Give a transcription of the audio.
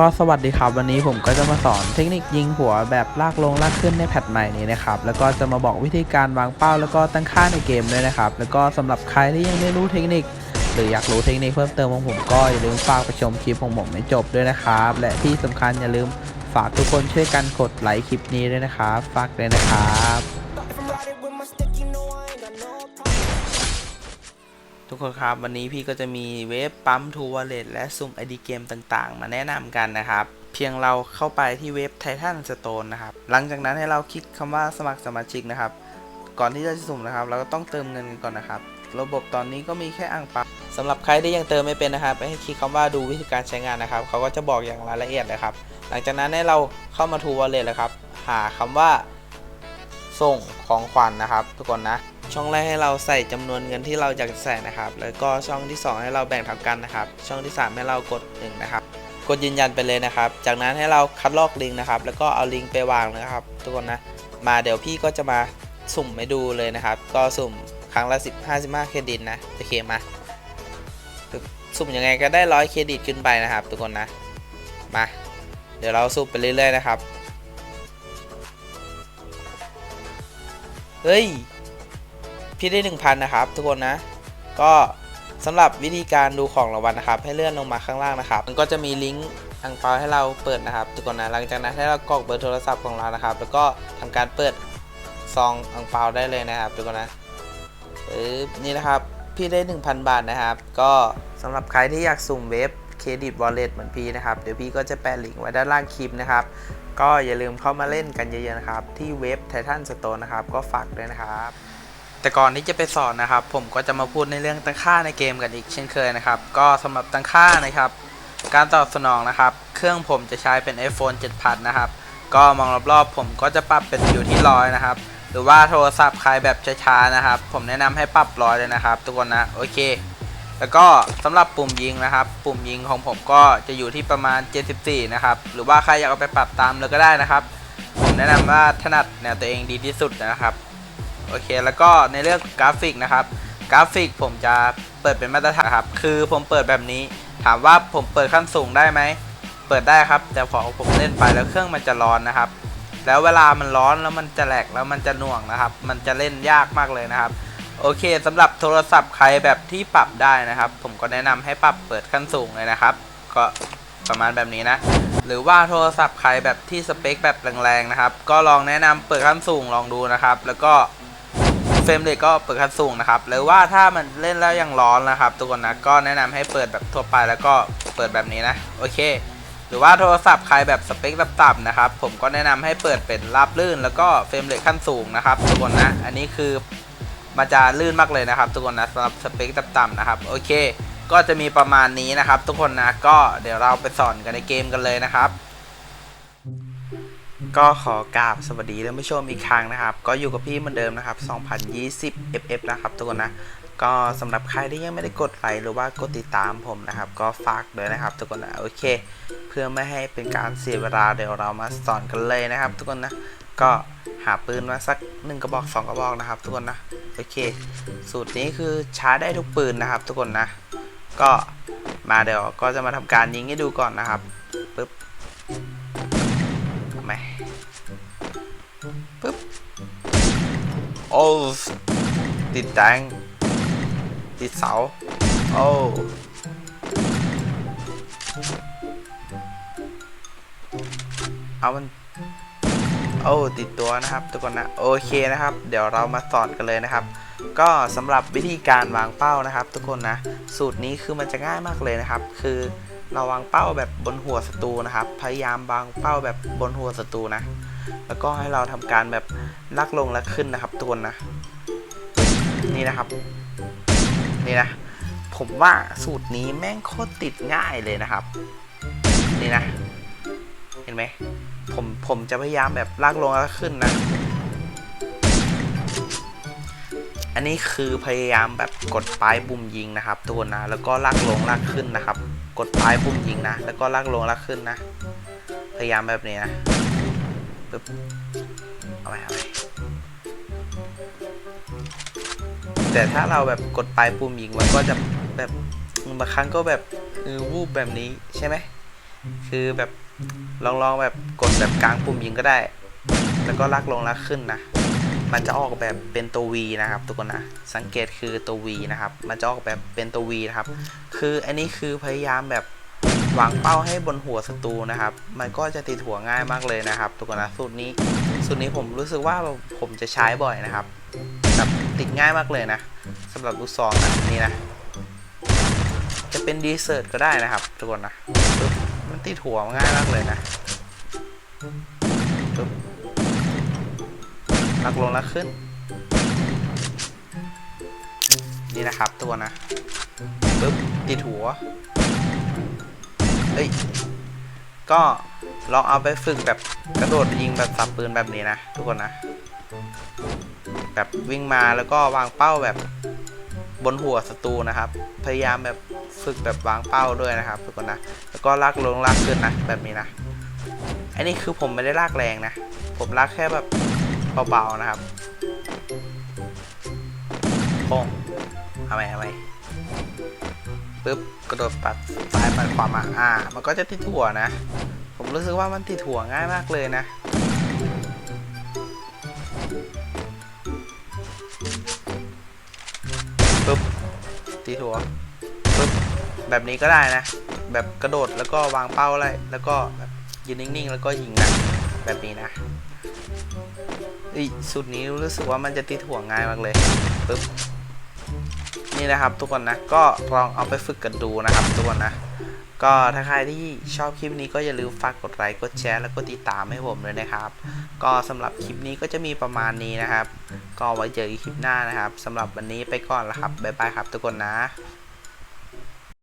ก็สวัสดีครับวันนี้ผมก็จะมาสอนเทคนิคยิงหัวแบบลากลงลากขึ้นในแพทใหม่นี้นะครับแล้วก็จะมาบอกวิธีการวางเป้าแล้วก็ตั้งค่าในเกมด้วยนะครับแล้วก็สำหรับใครที่ยังไม่รู้เทคนิค หรืออยากรู้เทคนิคเพิ่มเติมของผมก็อย่าลืมฝากไปชมคลิปของผมให้จบด้วยนะครับ และที่สำคัญอย่าลืมฝากทุกคนช่วยกันกดไลค์คลิปนี้ด้วยนะครับฝากด้วยนะครับ ทุกคนครับวันนี้พี่ก็จะมีเว็บปั๊มทูวอลเล็ตและสุ่มไอดีเกมต่างๆ มาแนะนำกันนะครับ เพียงเราเข้าไปที่เว็บ Titan Stone นะครับ หลังจากนั้นให้เราคลิกคำว่าสมัครสมาชิกนะครับ ก่อนที่จะสุ่มนะครับ เราก็ต้องเติมเงินกันก่อนนะครับ ระบบตอนนี้ก็มีแค่อ่างเปาสำหรับใครที่ยังเติมไม่เป็นนะครับให้คลิกคำว่าดูวิธีการใช้งานนะครับ เขาก็จะบอกอย่างรายละเอียดเลยครับ หลังจากนั้นให้เราเข้ามาทูวอลเล็ตเลยครับ หาคำว่า ส่งของขวัญนะครับ ทุกคนนะ ช่องแรกให้เราใส่จำนวนเงินที่เราอยากใส่นะครับ แล้วก็ช่องที่ 2 ให้เราแบ่งเท่ากันนะครับ ช่องที่ 3 ให้เรากด1นะครับ กดยืนยันไปเลยนะครับ จากนั้นให้เราคัดลอกลิงก์นะครับ แล้วก็เอาลิงก์ไปวางนะครับ ทุกคนนะ มาเดี๋ยวพี่ก็จะมาสุ่มให้ดูเลยนะครับ ก็สุ่มครั้งละ10 55เครดิตนะโอเคมาสุ่มยังไงก็ได้ร้อยเครดิตขึ้นไปนะครับ ทุกคนนะ มา เดี๋ยวเราสุ่มไปเรื่อยๆนะครับ เฮ้ย พี่ได้1,000นะครับ ทุกคนนะ ก็สำหรับวิธีการดูของรางวัลนะครับ ให้เลื่อนลงมาข้างล่างนะครับ มันก็จะมีลิงก์อังเปาให้เราเปิดนะครับทุกคนนะหลังจากนั้นให้เรากรอกเบอร์โทรศัพท์ของเรานะครับ แล้วก็ทำการเปิดซองอังเปาได้เลยนะครับทุกคนนะเออนี่นะครับพี่ได้ 1,000 บาทนะครับ ก็สำหรับใครที่อยากสุ่มเว็บ เครดิตวอลเล็ตเหมือนพี่นะครับ เดี๋ยวพี่ก็จะแปะลิงก์ไว้ด้านล่างคลิปนะครับ ก็อย่าลืมเข้ามาเล่นกันเยอะๆนะครับ ที่เว็บ Titan Store นะครับ ก็ฝากด้วยนะครับแต่ก่อนที่จะไปสอนนะครับ ผมก็จะมาพูดในเรื่องตั้งค่าในเกมกันอีกเช่นเคยนะครับ ก็สำหรับตั้งค่านะครับ การตอบสนองนะครับ เครื่องผมจะใช้เป็น iPhone 7พันนะครับ ก็มองรอบๆ ผมก็จะปรับเป็นอยู่ที่ร้อยนะครับ หรือว่าโทรศัพท์ใครแบบช้าๆนะครับ ผมแนะนำให้ปรับร้อยเลยนะครับ ทุกคนนะ โอเค แล้วก็สำหรับปุ่มยิงนะครับ ปุ่มยิงของผมก็จะอยู่ที่ประมาณ 74 นะครับ หรือว่าใครอยากเอาไปปรับตามเลยก็ได้นะครับ ผมแนะนำว่าถนัดแนวตัวเองดีที่สุดนะครับ โอเค แล้วก็ในเรื่องกราฟิกนะครับ กราฟิกผมจะเปิดเป็นมาตรฐานครับ คือผมเปิดแบบนี้ ถามว่าผมเปิดขั้นสูงได้ไหม เปิดได้ครับ แต่พอผมเล่นไปแล้วเครื่องมันจะร้อนนะครับ แล้วเวลามันร้อนแล้วมันจะแหลกแล้วมันจะหน่วงนะครับ มันจะเล่นยากมากเลยนะครับ โอเคสำหรับโทรศัพท์ใครแบบที่ปรับได้นะครับ ผมก็แนะนำให้ปรับเปิดขั้นสูงเลยนะครับ ก็ประมาณแบบนี้นะ หรือว่าโทรศัพท์ใครแบบที่สเปคแบบแรงๆนะครับ ก็ลองแนะนำเปิดขั้นสูงลองดูนะครับ แล้วก็เฟรมเรทก็เปิดขั้นสูงนะครับ หรือว่าถ้ามันเล่นแล้วยังร้อนนะครับ ทุกคนนะก็แนะนำให้เปิดแบบทั่วไปแล้วก็เปิดแบบนี้นะโอเค หรือว่าโทรศัพท์ใครแบบสเปคต่ำๆนะครับ ผมก็แนะนำให้เปิดเป็นราบลื่น แล้วก็เฟรมเรทขั้นสูงนะครับทุกคนนะอันนี้คือ มันจะลื่นมากเลยนะครับ ทุกคนนะสำหรับสเปคต่ำๆนะครับโอเค ก็จะมีประมาณนี้นะครับ ทุกคนนะก็เดี๋ยวเราไปสอนกันในเกมกันเลยนะครับก็ขอกราบสวัสดีท่านผู้ชมอีกครั้งนะครับ ก็อยู่กับพี่เหมือนเดิมนะครับ 2020 FF นะครับทุกคนนะ ก็สำหรับใครที่ยังไม่ได้กดไลค์หรือว่ากดติดตามผมนะครับ ก็ฝากด้วยนะครับ ทุกคนนะโอเค เพื่อไม่ให้เป็นการเสียเวลาเดี๋ยวเรามาสอนกันเลยนะครับ ทุกคนนะ ก็หาปืนมาสักหนึ่งกระบอกสองกระบอกนะครับ ทุกคนนะ โอเค สูตรนี้คือใช้ได้ทุกปืนนะครับ ทุกคนนะ ก็มาเดี๋ยวก็จะมาทำการยิงให้ดูก่อนนะครับปึ๊บม่ปึ๊บโอ้ติดแดงติดเสาโอ้เอามัน โอ้ติดตัวนะครับ ทุกคนนะโอเคนะครับ เดี๋ยวเรามาสอนกันเลยนะครับ ก็สำหรับวิธีการวางเป้านะครับ ทุกคนนะสูตรนี้คือมันจะง่ายมากเลยนะครับ คือเราวางเป้าแบบบนหัวศัตรูนะครับ พยายามวางเป้าแบบบนหัวศัตรูนะ แล้วก็ให้เราทำการแบบลักลงและขึ้นนะครับทุกคนนะ นี่นะครับ นี่นะ ผมว่าสูตรนี้แม่งโคตรติดง่ายเลยนะครับ นี่นะ เห็นไหม ผมผมจะพยายามแบบลากลงแล้วขึ้นนะ อันนี้คือพยายามแบบกดปลายปุ่มยิงนะครับทุกคนนะ แล้วก็ลากลงลากขึ้นนะครับ กดปลายปุ่มยิงนะ แล้วก็ลากลงลากขึ้นนะ พยายามแบบนี้นะปึ๊บเอาไปเอาไปแต่ถ้าเราแบบกดปลายปุ่มยิงมันก็จะแบบบางครั้งก็แบบเออวูบแบบนี้ใช่ไหม คือแบบลองลองแบบกดแบบกลางปุ่มยิงก็ได้ แล้วก็ลากลงลากขึ้นนะ มันจะออกแบบเป็นตัว V นะครับ ทุกคนนะ สังเกตคือตัว V นะครับ มันจะออกแบบเป็นตัว V นะครับ คืออันนี้คือพยายามแบบวางเป้าให้บนหัวศัตรูนะครับ มันก็จะติดหัวง่ายมากเลยนะครับ ทุกคนนะสูตรนี้ สูตรนี้ผมรู้สึกว่าผมจะใช้บ่อยนะครับแบบติดง่ายมากเลยนะสำหรับลูกซองนะนี่นะ จะเป็นดีเซอร์ตก็ได้นะครับ ทุกคนนะ ปึ๊บมันติดหัวง่ายมากเลยนะปึ๊บลักลงลักขึ้น นี่นะครับทุกคนะปึ๊บติดหัวเฮ้ย ก็ลองเอาไปฝึกแบบกระโดดยิงแบบสับปืนแบบนี้นะ ทุกคนนะ แบบวิ่งมาแล้วก็วางเป้าแบบบนหัวศัตรูนะครับ พยายามแบบฝึกแบบวางเป้าด้วยนะครับทุกคนนะ แล้วก็ลากลงลากขึ้นนะแบบนี้นะ อันนี้คือผมไม่ได้ลากแรงนะ ผมลากแค่แบบเบาๆนะครับโป้งเอาไหมเอาไหมปึ๊บกระโดดปัดซ้ายปัดขวามาอ่า มันก็จะติดหัวนะ ผมรู้สึกว่ามันติดหัวง่ายมากเลยนะปึ๊บตีถั่วปึ๊บแบบนี้ก็ได้นะ แบบกระโดดแล้วก็วางเป้าอะไรแล้วก็แบบยืนนิ่งๆ แล้วก็ยิงนะแบบนี้นะอีสุดนี้รู้สึกว่ามันจะตีถั่วง่ายมากเลยปึ๊บนี่นะครับทุกคนนะก็ลองเอาไปฝึกกันดูนะครับทุกคนนะก็ถ้าใครที่ชอบคลิปนี้ก็อย่าลืมฝากกดไลค์กดแชร์แล้วก็ติดตามให้ผมด้วยนะครับ ก็สำหรับคลิปนี้ก็จะมีประมาณนี้นะครับ ก็ไว้เจอกันคลิปหน้านะครับสำหรับวันนี้ไปก่อนละครับบ๊ายบายครับทุกคนนะ